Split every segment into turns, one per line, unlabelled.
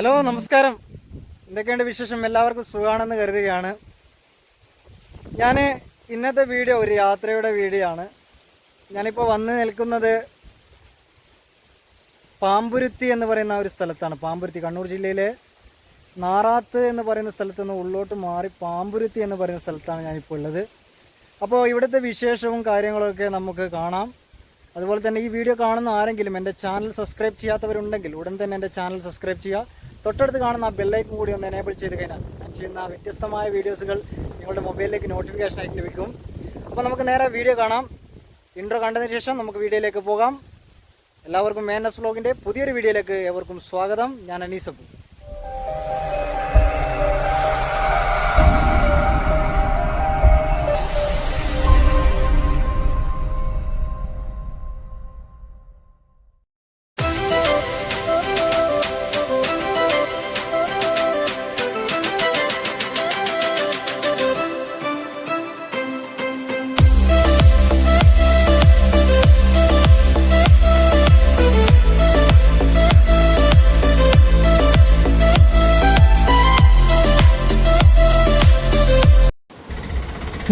Hello നമസ്കാരം. എന്തൊക്കെയുണ്ട് വിശേഷം? എല്ലാവർക്കും സുഖമാണെന്ന് കരുതുകയാണ്. ഞാൻ ഇന്നത്തെ വീഡിയോ ഒരു യാത്രയുടെ വീഡിയോ ആണ്. ഞാനിപ്പോൾ വന്ന് നിൽക്കുന്നത് പാമ്പുരുത്തി എന്ന് പറയുന്ന ഒരു സ്ഥലത്താണ്. പാമ്പുരുത്തി കണ്ണൂർ ജില്ലയിലെ നാറാത്ത് എന്ന് പറയുന്ന സ്ഥലത്ത് നിന്ന് ഉള്ളോട്ട് മാറി പാമ്പുരുത്തി എന്ന് പറയുന്ന സ്ഥലത്താണ് ഞാനിപ്പോൾ ഉള്ളത്. അപ്പോൾ ഇവിടുത്തെ വിശേഷവും കാര്യങ്ങളൊക്കെ നമുക്ക് കാണാം. അതുപോലെ തന്നെ ഈ വീഡിയോ കാണുന്ന ആരെങ്കിലും എന്റെ ചാനൽ സബ്സ്ക്രൈബ് ചെയ്യാത്തവരുണ്ടെങ്കിൽ ഉടൻ തന്നെ എന്റെ ചാനൽ സബ്സ്ക്രൈബ് ചെയ്യുക. തൊട്ടടുത്ത് കാണുന്ന ആ ബെല്ലൈക്കും കൂടി ഒന്ന് എനേബിൾ ചെയ്ത് കഴിഞ്ഞാൽ ഞാൻ ചെയ്യുന്ന വ്യത്യസ്തമായ വീഡിയോസുകൾ നിങ്ങളുടെ മൊബൈലിലേക്ക് നോട്ടിഫിക്കേഷൻ ആയിട്ട് ലഭിക്കും. അപ്പോൾ നമുക്ക് നേരെ വീഡിയോ കാണാം. ഇൻട്രോ കണ്ടതിന് ശേഷം നമുക്ക് വീഡിയോയിലേക്ക് പോകാം. എല്ലാവർക്കും മേനസ് വ്ലോഗിന്റെ പുതിയൊരു വീഡിയോയിലേക്ക് എവർക്കും സ്വാഗതം. ഞാൻ അനീസപ്പു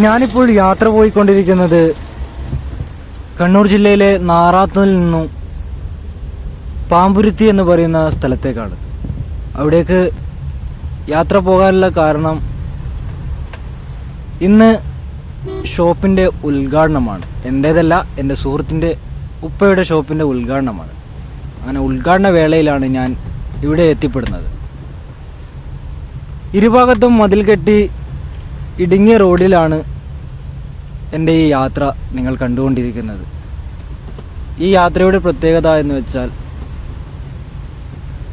ഞാനിപ്പോൾ യാത്ര പോയിക്കൊണ്ടിരിക്കുന്നത് കണ്ണൂർ ജില്ലയിലെ നാറാത്തിൽ നിന്നും പാമ്പുരുത്തി എന്ന് പറയുന്ന സ്ഥലത്തേക്കാണ്. അവിടേക്ക് യാത്ര പോകാനുള്ള കാരണം ഇന്ന് ഷോപ്പിന്റെ ഉദ്ഘാടനമാണ്. എന്റേതല്ല എന്റെ സുഹൃത്തിന്റെ ഉപ്പയുടെ ഷോപ്പിന്റെ ഉദ്ഘാടനമാണ്. അങ്ങനെ ഉദ്ഘാടന വേളയിലാണ് ഞാൻ ഇവിടെ എത്തിപ്പെടുന്നത്. ഇരുഭാഗത്തും മതിൽ കെട്ടി ഇടുങ്ങിയ റോഡിലാണ് എന്റെ ഈ യാത്ര നിങ്ങൾ കണ്ടുകൊണ്ടിരിക്കുന്നത്. ഈ യാത്രയുടെ പ്രത്യേകത എന്ന് വെച്ചാൽ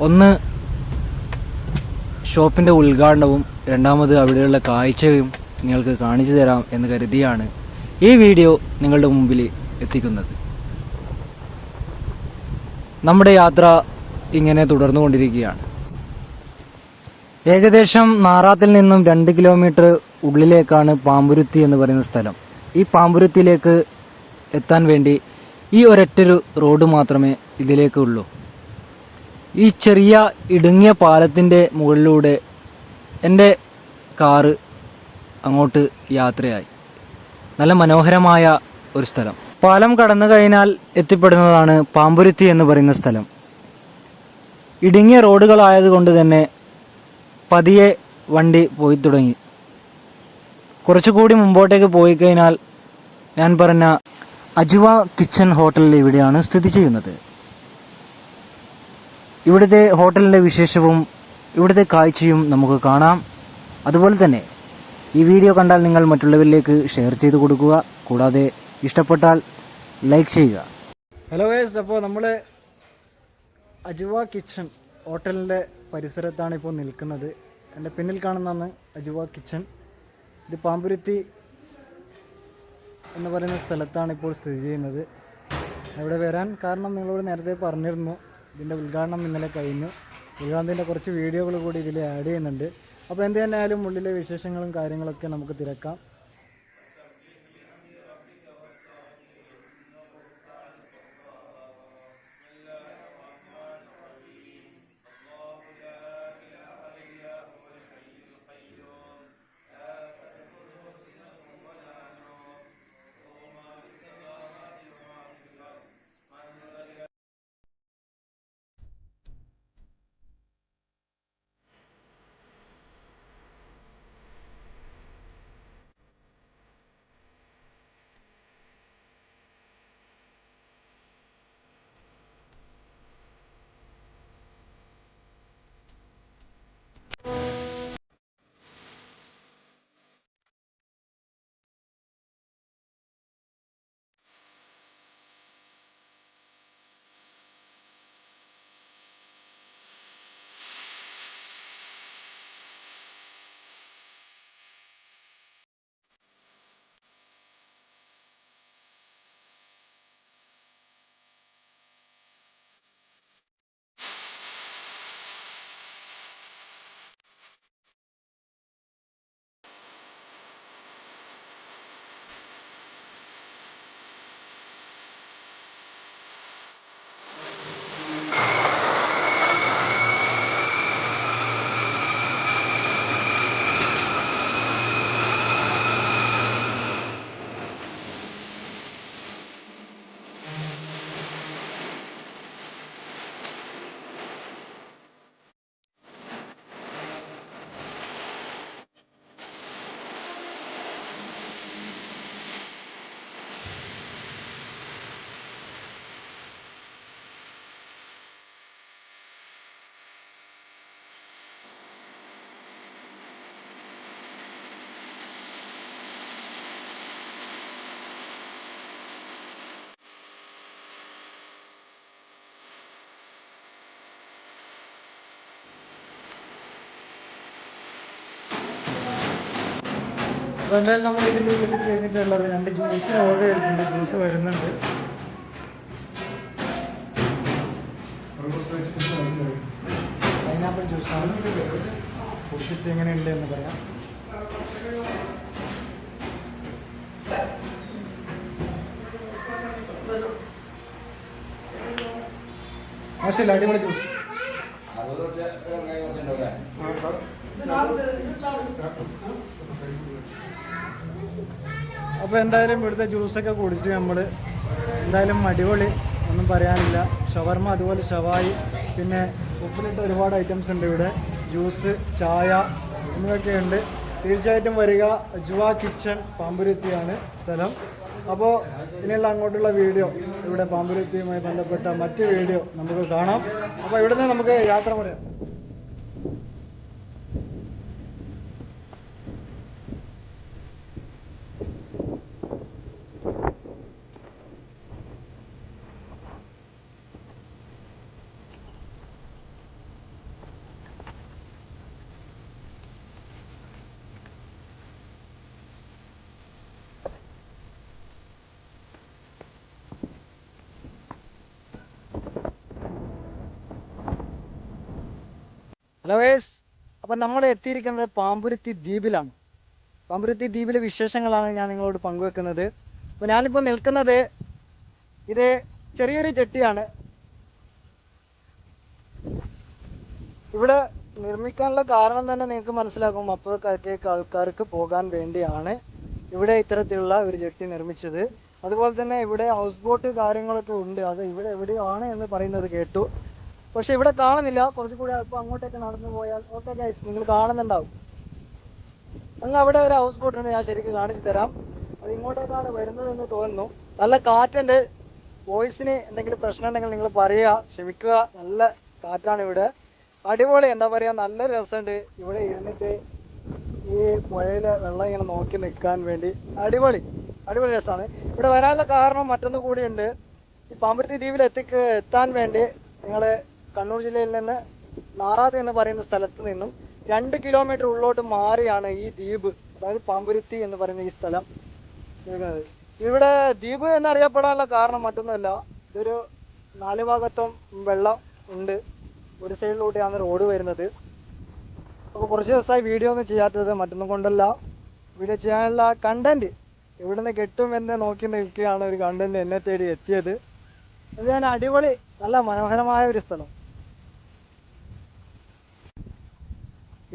ഒന്ന് ഷോപ്പിന്റെ ഉദ്ഘാടനവും രണ്ടാമത് അവിടെയുള്ള കാഴ്ചയും നിങ്ങൾക്ക് കാണിച്ചു തരാം എന്ന് കരുതിയാണ് ഈ വീഡിയോ നിങ്ങളുടെ മുമ്പിൽ എത്തിക്കുന്നത്. നമ്മുടെ യാത്ര ഇങ്ങനെ തുടർന്നുകൊണ്ടിരിക്കുകയാണ്. ഏകദേശം നാറാത്തിൽ നിന്നും രണ്ട് കിലോമീറ്റർ ഉള്ളിലേക്കാണ് പാമ്പുരുത്തി എന്ന് പറയുന്ന സ്ഥലം. ഈ പാമ്പുരുത്തിയിലേക്ക് എത്താൻ വേണ്ടി ഈ ഒരൊറ്റൊരു റോഡ് മാത്രമേ ഇതിലേക്ക് ഉള്ളൂ. ഈ ചെറിയ ഇടുങ്ങിയ പാലത്തിന്റെ മുകളിലൂടെ എന്റെ കാറ് അങ്ങോട്ട് യാത്രയായി. നല്ല മനോഹരമായ ഒരു സ്ഥലം. പാലം കടന്നു കഴിഞ്ഞാൽ എത്തിപ്പെടുന്നതാണ് പാമ്പുരുത്തി എന്ന് പറയുന്ന സ്ഥലം. ഇടുങ്ങിയ റോഡുകളായതുകൊണ്ട് തന്നെ പതിയെ വണ്ടി പോയി തുടങ്ങി. കുറച്ചുകൂടി മുമ്പോട്ടേക്ക് പോയി കഴിഞ്ഞാൽ ഞാൻ പറഞ്ഞ അജുവ കിച്ചൺ ഹോട്ടലിൽ ഇവിടെയാണ് സ്ഥിതി ചെയ്യുന്നത്. ഇവിടുത്തെ ഹോട്ടലിന്റെ വിശേഷവും ഇവിടുത്തെ കാഴ്ചയും നമുക്ക് കാണാം. അതുപോലെ തന്നെ ഈ വീഡിയോ കണ്ടാൽ നിങ്ങൾ മറ്റുള്ളവരിലേക്ക് ഷെയർ ചെയ്ത് കൊടുക്കുക. കൂടാതെ ഇഷ്ടപ്പെട്ടാൽ ലൈക്ക് ചെയ്യുക. ഹലോ വേസ് അപ്പോൾ നമ്മൾ അജുവ കിച്ചൺ ഹോട്ടലിന്റെ പരിസരത്താണ് ഇപ്പോൾ നിൽക്കുന്നത്. എന്റെ പിന്നിൽ കാണുന്നതാണ് അജുവ കിച്ചൺ. ഇത് പാമ്പുരുത്തി എന്ന് പറയുന്ന സ്ഥലത്താണ് ഇപ്പോൾ സ്ഥിതി ചെയ്യുന്നത്. ഇവിടെ വരാൻ കാരണം നിങ്ങളോട് നേരത്തെ പറഞ്ഞിരുന്നു. ഇതിന്റെ ഉദ്ഘാടനം ഇന്നലെ കഴിഞ്ഞു. ഉദ്ഘാടനത്തിന്റെ കുറച്ച് വീഡിയോകൾ കൂടി ഇതിൽ ആഡ് ചെയ്യുന്നുണ്ട്. അപ്പോൾ എന്ത് തന്നെയായാലും ഉള്ളിലെ വിശേഷങ്ങളും കാര്യങ്ങളൊക്കെ നമുക്ക് തിരക്കാം. അപ്പോൾ എന്തായാലും നമ്മൾ ഇതിന്റെ ഉള്ളിൽ കഴിഞ്ഞിട്ടുള്ളത് രണ്ട് ജ്യൂസിന് ഓർഡർ ചെയ്തിട്ടുണ്ട്. ജ്യൂസ് വരുന്നുണ്ട്. പൈനാപ്പിൾ ജ്യൂസാണ് കുടിച്ചിട്ട് എങ്ങനെയുണ്ട് എന്ന് പറയാം. മോശമില്ല അടിപൊളി ജ്യൂസ് അപ്പോൾ എന്തായാലും ഇവിടുത്തെ ജ്യൂസൊക്കെ കുടിച്ച് നമ്മൾ എന്തായാലും അടിപൊളി ഒന്നും പറയാനില്ല. ഷവർമ അതുപോലെ ഷവായി പിന്നെ ഉപ്പിലിട്ട് ഒരുപാട് ഐറ്റംസ് ഉണ്ട് ഇവിടെ. ജ്യൂസ് ചായ എന്നിവയൊക്കെയുണ്ട് തീർച്ചയായിട്ടും വരിക. ജുവ കിച്ചൺ പാമ്പുരുത്തിയാണ് സ്ഥലം. അപ്പോൾ ഇനിയുള്ള അങ്ങോട്ടുള്ള വീഡിയോ ഇവിടെ പാമ്പുരുത്തിയുമായി ബന്ധപ്പെട്ട മറ്റ് വീഡിയോ നമുക്ക് കാണാം. അപ്പോൾ ഇവിടുന്ന് നമുക്ക് യാത്ര പറയാം ഹലോ വേസ് അപ്പം നമ്മൾ എത്തിയിരിക്കുന്നത് പാമ്പുരുത്തി ദ്വീപിലാണ്. പാമ്പുരുത്തി ദ്വീപിലെ വിശേഷങ്ങളാണ് ഞാൻ നിങ്ങളോട് പങ്കുവെക്കുന്നത്. അപ്പോൾ ഞാനിപ്പോൾ നിൽക്കുന്നത് ഇത് ചെറിയൊരു ചെട്ടിയാണ്. ഇവിടെ നിർമ്മിക്കാനുള്ള കാരണം തന്നെ നിങ്ങൾക്ക് മനസ്സിലാക്കും അപ്പുറക്കാർക്ക് ആൾക്കാർക്ക് പോകാൻ വേണ്ടിയാണ് ഇവിടെ ഇത്തരത്തിലുള്ള ഒരു ജെട്ടി നിർമ്മിച്ചത്. അതുപോലെ തന്നെ ഇവിടെ ഹൗസ് ബോട്ട് കാര്യങ്ങളൊക്കെ ഉണ്ട്. അത് ഇവിടെ എവിടെയാണ് എന്ന് പറയുന്നത് കേട്ടു. പക്ഷെ ഇവിടെ കാണുന്നില്ല. കുറച്ചും കൂടി അല്പം അങ്ങോട്ടേക്ക് നടന്നു പോയാൽ ഓക്കെ ഗൈസ് നിങ്ങൾ കാണുന്നുണ്ടാവും. അങ്ങ് അവിടെ ഒരു ഹൗസ് ബോട്ട് ഉണ്ട്. ഞാൻ ശരിക്കും കാണിച്ചു തരാം. അത് ഇങ്ങോട്ടേക്കാണ് വരുന്നതെന്ന് തോന്നുന്നു. നല്ല കാറ്റുണ്ട്. വോയിസിന് എന്തെങ്കിലും പ്രശ്നം ഉണ്ടെങ്കിൽ നിങ്ങൾ പറയുക. ക്ഷമിക്കുക. നല്ല കാറ്റാണ് ഇവിടെ. അടിപൊളി. എന്താ പറയുക നല്ല രസമുണ്ട്. ഇവിടെ ഇരുന്നിട്ട് ഈ പുഴയിലെ വെള്ളം ഇങ്ങനെ നോക്കി നിൽക്കാൻ വേണ്ടി. അടിപൊളി. അടിപൊളി രസമാണ്. ഇവിടെ വരാനുള്ള കാരണം മറ്റൊന്ന് കൂടിയുണ്ട് ഈ പാമ്പരുത്തി ദ്വീപിൽ എത്തിക്ക് എത്താൻ വേണ്ടി നിങ്ങൾ കണ്ണൂർ ജില്ലയിൽ നിന്ന് നാറാത്ത് എന്ന് പറയുന്ന സ്ഥലത്ത് നിന്നും രണ്ട് കിലോമീറ്റർ ഉള്ളോട്ട് മാറിയാണ് ഈ ദ്വീപ് അതായത് പാമ്പുരുത്തി എന്ന് പറയുന്ന ഈ സ്ഥലം. ഇവിടെ ദ്വീപ് എന്നറിയപ്പെടാനുള്ള കാരണം മറ്റൊന്നുമല്ല. ഇതൊരു നാല് ഭാഗത്തും വെള്ളം ഉണ്ട്. ഒരു സൈഡിലോട്ടാണ് റോഡ് വരുന്നത്. അപ്പോൾ കുറച്ച് ദിവസമായി വീഡിയോ ഒന്നും ചെയ്യാത്തത് മറ്റൊന്നും കൊണ്ടല്ല. വീഡിയോ ചെയ്യാനുള്ള കണ്ടന്റ് ഇവിടുന്ന് കിട്ടുമെന്ന് നോക്കി നിൽക്കുകയാണ് ഒരു കണ്ടന്റ് എന്നെ തേടി എത്തിയത്. ഞാൻ അടിപൊളി നല്ല മനോഹരമായ ഒരു സ്ഥലം.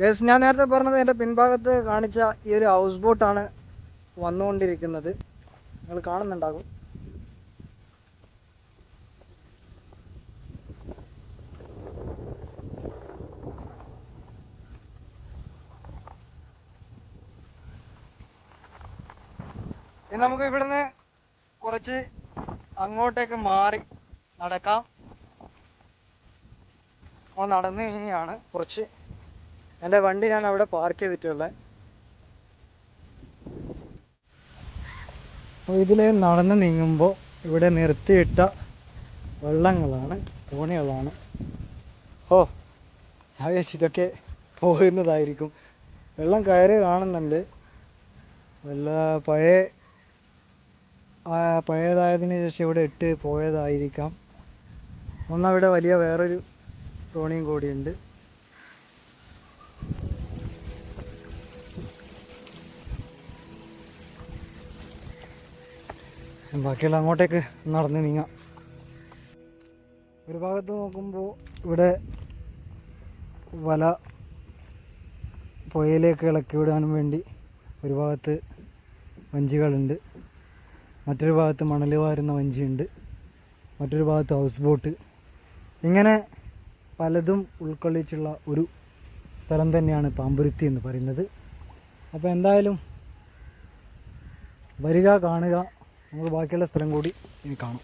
യെസ് ഞാൻ നേരത്തെ പറഞ്ഞത് എന്റെ പിൻഭാഗത്ത് കാണിച്ച ഈ ഒരു ഹൗസ് ബോട്ടാണ് വന്നുകൊണ്ടിരിക്കുന്നത്. നിങ്ങൾ കാണുന്നുണ്ടാകും. ഇനി നമുക്ക് ഇവിടുന്ന് കുറച്ച് അങ്ങോട്ടേക്ക് മാറി നടക്കാം. നടന്നു കഴിഞ്ഞാണ് കുറച്ച് എന്റെ വണ്ടി ഞാൻ അവിടെ പാർക്ക് ചെയ്തിട്ടുള്ളത് ഇതിൽ നടന്ന് നീങ്ങുമ്പോൾ ഇവിടെ നിർത്തിയിട്ട വെള്ളങ്ങളാണ് തോണികളാണ് ഓ ഞാൻ ഇതൊക്കെ പോകുന്നതായിരിക്കും വെള്ളം കയറി കാണുന്നുണ്ട്. വല്ല പഴയ പഴയതായതിനു ശേഷം ഇവിടെ ഇട്ട് പോയതായിരിക്കാം. ഒന്നവിടെ വലിയ വേറൊരു തോണിയും കൂടിയുണ്ട്. ബാക്കിയുള്ള അങ്ങോട്ടേക്ക് നടന്ന് നീങ്ങാം. ഒരു ഭാഗത്ത് നോക്കുമ്പോൾ ഇവിടെ വല പുഴയിലേക്ക് ഇളക്കി വിടാനും വേണ്ടി ഒരു ഭാഗത്ത് വഞ്ചികളുണ്ട്. മറ്റൊരു ഭാഗത്ത് മണൽ വാരുന്ന വഞ്ചിയുണ്ട്. മറ്റൊരു ഭാഗത്ത് ഹൗസ് ബോട്ട് ഇങ്ങനെ പലതും ഉൾക്കൊള്ളിച്ചുള്ള ഒരു സ്ഥലം തന്നെയാണ് പാമ്പുരുത്തി എന്ന് പറയുന്നത്. അപ്പോൾ എന്തായാലും വരിക കാണുക നമുക്ക് ബാക്കിയുള്ള സ്ഥലം കൂടി ഇനി കാണാം.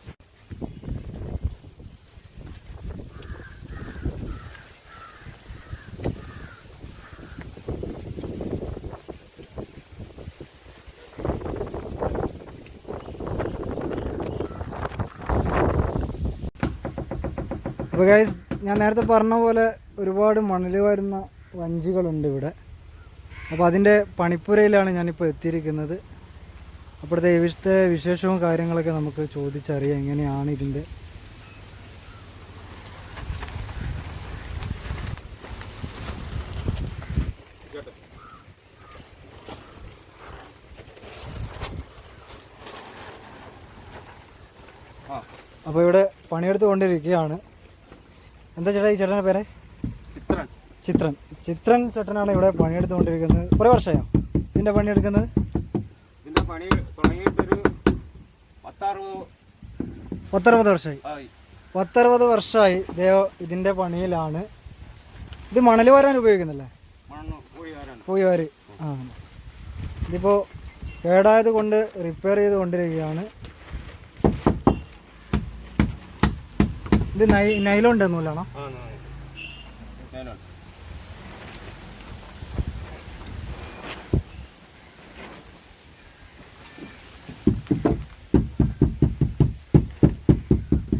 അപ്പോൾ ഗൈസ് ഞാൻ നേരത്തെ പറഞ്ഞ പോലെ ഒരുപാട് മണൽ വരുന്ന വഞ്ചികളുണ്ട് ഇവിടെ. അപ്പോൾ അതിന്റെ പണിപ്പുരയിലാണ് ഞാനിപ്പോൾ എത്തിയിരിക്കുന്നത്. അപ്പോഴത്തെ ഇവിടുത്തെ വിശേഷവും കാര്യങ്ങളൊക്കെ നമുക്ക് ചോദിച്ചറിയാം. എങ്ങനെയാണ് ഇതിന്റെ അപ്പോൾ ഇവിടെ പണിയെടുത്ത് കൊണ്ടിരിക്കുകയാണ് എന്താ ചേട്ടാ ഈ ചേട്ടന്റെ പേരെ?
ചിത്രൻ.
ചിത്രൻ. ചിത്രൻ ചേട്ടനാണ് ഇവിടെ പണിയെടുത്തുകൊണ്ടിരിക്കുന്നത്. കുറേ വർഷമായോ? ഇതിന്റെ പണിയെടുക്കുന്നത്?
പണി തുടങ്ങിയിട്ടൊരു പത്താറുപത്
പത്തറുപത് വർഷമായി. പത്തറുപത് വർഷമായി ദേവ ഇതിന്റെ പണിയിലാണ്. ഇത് മണൽ വരാൻ ഉപയോഗിക്കുന്നല്ലേ പൂയവാര് ആ. ഇതിപ്പോൾ കേടായത് കൊണ്ട് റിപ്പയർ ചെയ്ത് കൊണ്ടിരിക്കുകയാണ്. ഇത് നൈ ആണോ നൂലാണോ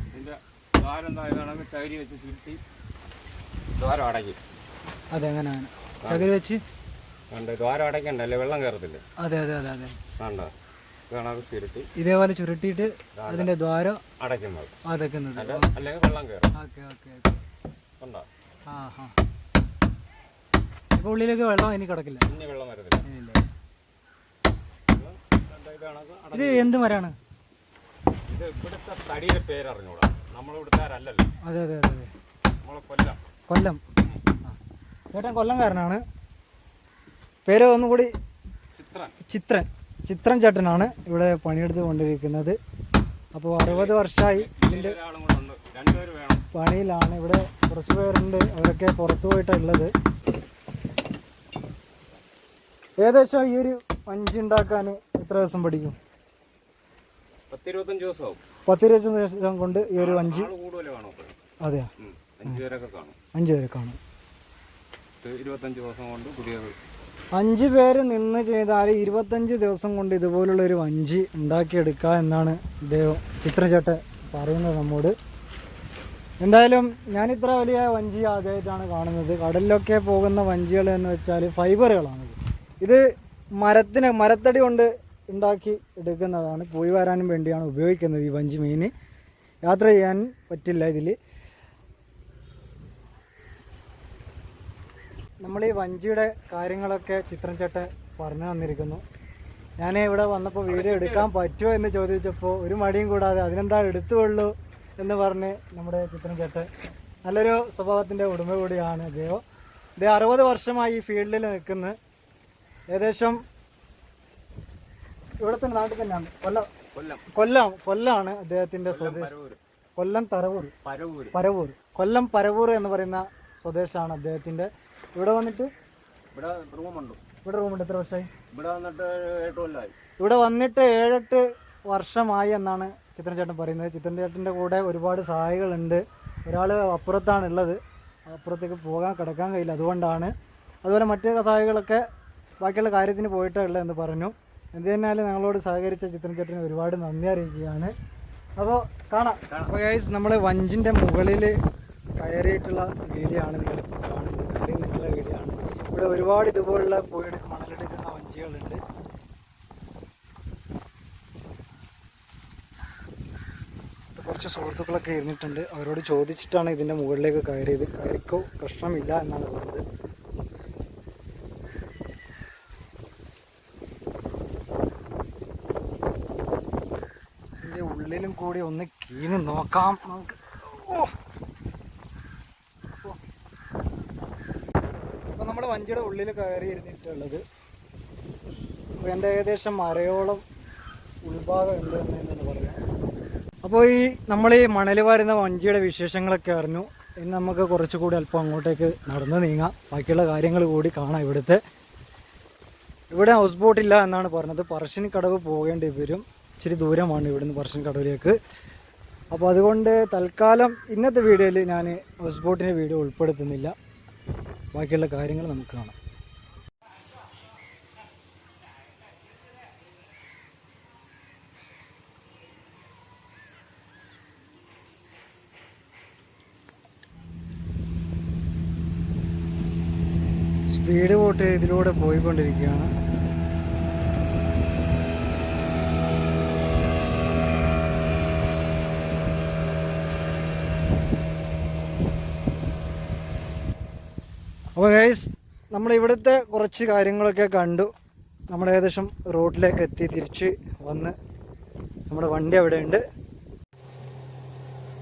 ഇതിന്റെ ദ്വാരം താഴെ ചകിരി വെച്ച് ചുരുട്ടി ദ്വാരം അടയ്ക്കും.
അതെങ്ങനെയാണ് ചകിരി വെച്ച്?
കണ്ട് ദ്വാരം അടയ്ക്കണ്ടല്ലേ വെള്ളം കയറത്തില്ലേ?
അതെ അതെ അതെ അതെ.
കണ്ട? കണക്ക് ചുരുട്ടി.
ഇതേപോലെ ചുരുട്ടിയിട്ട് അതിന്റെ ദ്വാരം
അടയ്ക്കുന്നത്.
അടയ്ക്കുന്നത്.
അല്ല അല്ലെങ്കിൽ വെള്ളം കയറും.
ഓക്കെ ഓക്കെ
കണ്ടോ?
ആ ഹാ ഇപ്പൊ ഉള്ളിലേക്ക് വെള്ളം ഇനി കിടക്കില്ല.
ഇനി വെള്ളം വരത്തില്ല. ഇത്
എന്ത് മരാണ്
ഇത് ഇവിടുത്തെ തടിയുടെ പേരറിഞ്ഞൂടാ.
അതെ അതെ അതെ
കൊല്ലം.
ചേട്ടൻ കൊല്ലംകാരനാണ്. പേര് ഒന്നുകൂടി
ചിത്രൻ.
ചിത്രൻ. ചേട്ടനാണ് ഇവിടെ പണിയെടുത്ത് കൊണ്ടിരിക്കുന്നത് അപ്പോൾ അറുപത് വർഷമായി
ഇതിന്റെ
പണിയിലാണ്. ഇവിടെ കുറച്ച് പേരുണ്ട്. അവരൊക്കെ പുറത്തു പോയിട്ടുള്ളത് ഉള്ളത് ഏകദേശം ഈ ഒരു വഞ്ചി ഉണ്ടാക്കാൻ എത്ര ദിവസം പഠിക്കും?
പത്തിരുപത്തഞ്ച് ദിവസമാവും.
പത്തിരുപത്തി ദിവസം കൊണ്ട് ഈ ഒരു വഞ്ചി അതെ
അഞ്ചു
അഞ്ച് പേരെ കാണും.
ഇരുപത്തഞ്ച് ദിവസം കൊണ്ട് പുതിയത്
അഞ്ച് പേര് നിന്ന് ചെയ്താൽ ഇരുപത്തഞ്ച് ദിവസം കൊണ്ട് ഇതുപോലുള്ള ഒരു വഞ്ചി ഉണ്ടാക്കിയെടുക്കുക എന്നാണ് ഇദ്ദേഹം ചിത്രചേട്ട പറയുന്നത് നമ്മോട്. എന്തായാലും ഞാൻ ഇത്ര വലിയ വഞ്ചി ആദ്യമായിട്ടാണ് കാണുന്നത്. കടലിലൊക്കെ പോകുന്ന വഞ്ചികൾ എന്ന് വെച്ചാൽ ഫൈബറുകളാണ് ഇത് മരത്തിന് മരത്തടി കൊണ്ട് ഉണ്ടാക്കി എടുക്കുന്നതാണ്. പോയി വരാനും വേണ്ടിയാണ് ഉപയോഗിക്കുന്നത് ഈ വഞ്ചി മീൻ. യാത്ര ചെയ്യാൻ പറ്റില്ല ഇതിൽ നമ്മൾ ഈ വഞ്ചിയുടെ കാര്യങ്ങളൊക്കെ ചിത്രം ചേട്ടൻ പറഞ്ഞു തന്നിരിക്കുന്നു. ഞാൻ ഇവിടെ വന്നപ്പോൾ വീഡിയോ എടുക്കാൻ പറ്റുമോ എന്ന് ചോദിച്ചപ്പോൾ ഒരു മടിയും കൂടാതെ അതിനെന്താ എടുത്തുള്ളൂ എന്ന് പറഞ്ഞ് നമ്മുടെ ചിത്രം ചേട്ടൻ നല്ലൊരു സ്വഭാവത്തിന്റെ ഉടമ കൂടിയാണ് അദ്ദേഹം. ഇത് അറുപത് വർഷമായി ഈ ഫീൽഡിൽ നിൽക്കുന്നത് ഏകദേശം ഇവിടെ തന്നെ നാട്ടിൽ തന്നെയാണ്. കൊല്ലം.
കൊല്ലം.
കൊല്ലം. കൊല്ലമാണ് അദ്ദേഹത്തിന്റെ സ്വദേശം കൊല്ലം തറവൂർ. പരവൂർ. കൊല്ലം പരവൂർ എന്ന് പറയുന്ന സ്വദേശമാണ് അദ്ദേഹത്തിന്റെ. ഇവിടെ വന്നിട്ട്?
ഇവിടെ റൂമുണ്ട്.
ഇവിടെ റൂമുണ്ട്. എത്ര വർഷമായി?
ഇവിടെ വന്നിട്ട് ഏഴ് കൊല്ലമായി
ഇവിടെ വന്നിട്ട് ഏഴെട്ട് വർഷമായി എന്നാണ് ചിത്രൻ ചേട്ടൻ പറയുന്നത്. ചിത്രൻ ചേട്ടന്റെ കൂടെ ഒരുപാട് സഹായികളുണ്ട്. ഒരാൾ അപ്പുറത്താണ് ഉള്ളത് അപ്പുറത്തേക്ക് പോകാൻ കിടക്കാൻ കഴിയില്ല. അതുകൊണ്ടാണ്. അതുപോലെ മറ്റു സഹായികളൊക്കെ ബാക്കിയുള്ള കാര്യത്തിന് പോയിട്ടേ ഉള്ളൂ എന്ന് പറഞ്ഞു. എന്ത് തന്നെയാലും ഞങ്ങളോട് സഹകരിച്ച ചിത്രം ചേട്ടന് ഒരുപാട് നന്ദി അറിയിക്കുകയാണ്. അപ്പോൾ കാണാം. അപ്പോൾ ഗൈസ് നമ്മൾ വഞ്ചിന്റെ മുകളിൽ കയറിയിട്ടുള്ള വീഡിയോ ആണ് നിങ്ങൾ കാണുന്നത്. കയറി നിന്നുള്ള വീഡിയോ ആണ്. ഇവിടെ ഒരുപാട് ഇതുപോലുള്ള പോയിട്ട് മണലെടുക്കുന്ന വഞ്ചികളുണ്ട്. കുറച്ച് സുഹൃത്തുക്കളൊക്കെ ഇരുന്നിട്ടുണ്ട്. അവരോട് ചോദിച്ചിട്ടാണ് ഇതിന്റെ മുകളിലേക്ക് കയറിയത്. കയറിക്കോ? പ്രശ്നമില്ല എന്നാണ് പറഞ്ഞത്. ഉള്ളിലും കൂടി ഒന്ന് കീന് നോക്കാം. നമുക്ക് ഓ. അപ്പോൾ നമ്മൾ വഞ്ചിയുടെ ഉള്ളിൽ കയറി ഇരുന്നിട്ടുള്ളത് അപ്പോൾ എന്റെ ഏകദേശം അരയോളം ഉൾഭാഗം ഉണ്ട് എന്ന് തന്നെ പറയാം. അപ്പോൾ ഈ നമ്മൾ ഈ മണൽ വരുന്ന വഞ്ചിയുടെ വിശേഷങ്ങളൊക്കെ അറിഞ്ഞു. ഇനി നമുക്ക് കുറച്ചുകൂടി അല്പം അങ്ങോട്ടേക്ക് നടന്ന് നീങ്ങാം. ബാക്കിയുള്ള കാര്യങ്ങൾ കൂടി കാണാം ഇവിടുത്തെ. ഇവിടെ ഹൗസ് ബോട്ടില്ല എന്നാണ് പറഞ്ഞത്. പറശ്ശിനിക്കടവ് പോകേണ്ടി വരും. ഇച്ചിരി ദൂരമാണ് ഇവിടുന്ന് പറശ്ശൻ കടവിലേക്ക്. അപ്പോൾ അതുകൊണ്ട് തൽക്കാലം ഇന്നത്തെ വീഡിയോയിൽ ഞാൻ ഹൗസ് ബോട്ടിന്റെ വീഡിയോ ഉൾപ്പെടുത്തുന്നില്ല. ബാക്കിയുള്ള കാര്യങ്ങൾ നമുക്ക് കാണാം. സ്പീഡ് ബോട്ട് ഇതിലൂടെ പോയിക്കൊണ്ടിരിക്കുകയാണ്. അപ്പോൾ ഗൈസ് നമ്മൾ ഇവിടുത്തെ കുറച്ച് കാര്യങ്ങളൊക്കെ കണ്ടു. നമ്മൾ ഏകദേശം റോഡിലേക്ക് എത്തി തിരിച്ച് വന്ന് നമ്മുടെ വണ്ടി അവിടെ ഉണ്ട്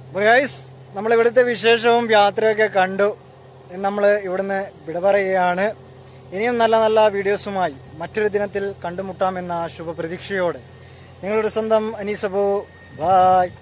അപ്പോൾ ഗൈസ് നമ്മൾ ഇവിടുത്തെ വിശേഷവും യാത്രയൊക്കെ കണ്ടു. നമ്മൾ ഇവിടുന്ന് വിട പറയുകയാണ് ഇനിയും നല്ല നല്ല വീഡിയോസുമായി മറ്റൊരു ദിനത്തിൽ കണ്ടുമുട്ടാമെന്ന ശുഭപ്രതീക്ഷയോടെ. നിങ്ങളുടെ സ്വന്തം അനീസബോ ബായ്